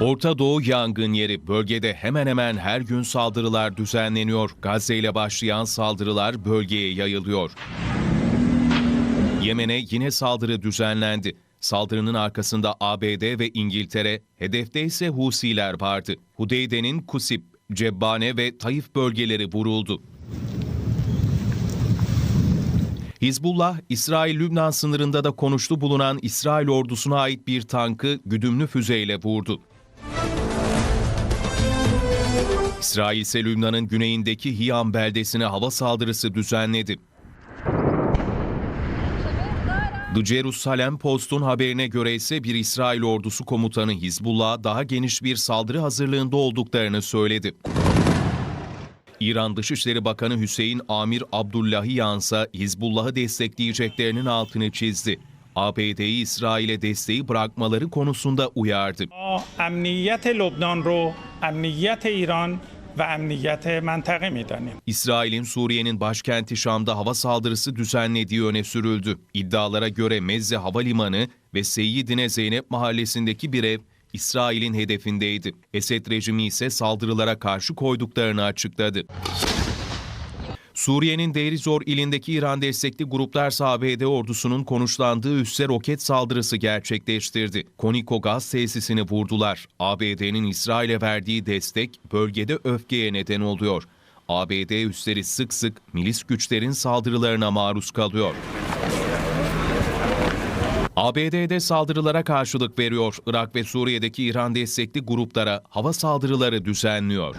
Orta Doğu yangın yeri bölgede hemen hemen her gün saldırılar düzenleniyor. Gazze ile başlayan saldırılar bölgeye yayılıyor. Yemen'e yine saldırı düzenlendi. Saldırının arkasında ABD ve İngiltere, hedefte ise Husiler vardı. Hudeyde'nin Kusip, Cebbane ve Taif bölgeleri vuruldu. Hizbullah, İsrail-Lübnan sınırında da konuştu bulunan İsrail ordusuna ait bir tankı güdümlü füzeyle vurdu. İsrail ise Lübnan'ın güneyindeki Hiyam beldesine hava saldırısı düzenledi. The Jerusalem Post'un haberine göre ise bir İsrail ordusu komutanı Hizbullah'a daha geniş bir saldırı hazırlığında olduklarını söyledi. İran Dışişleri Bakanı Hüseyin Amir Abdullahiyan ise Hizbullah'ı destekleyeceklerinin altını çizdi. ABD'yi İsrail'e desteği bırakmaları konusunda uyardı. ما امنیت لبنان رو امنیت ایران و امنیت منطقه میدانیم İsrail'in Suriye'nin başkenti Şam'da hava saldırısı düzenlediği öne sürüldü. İddialara göre Mezze Havalimanı ve Seyyidine Zeynep mahallesindeki bir ev İsrail'in hedefindeydi. Esed rejimi ise saldırılara karşı koyduklarını açıkladı. Suriye'nin Deir Zor ilindeki İran destekli gruplar ABD ordusunun konuşlandığı üsse roket saldırısı gerçekleştirdi. Koniko gaz tesisini vurdular. ABD'nin İsrail'e verdiği destek bölgede öfkeye neden oluyor. ABD üsleri sık sık milis güçlerin saldırılarına maruz kalıyor. ABD'de saldırılara karşılık veriyor. Irak ve Suriye'deki İran destekli gruplara hava saldırıları düzenliyor.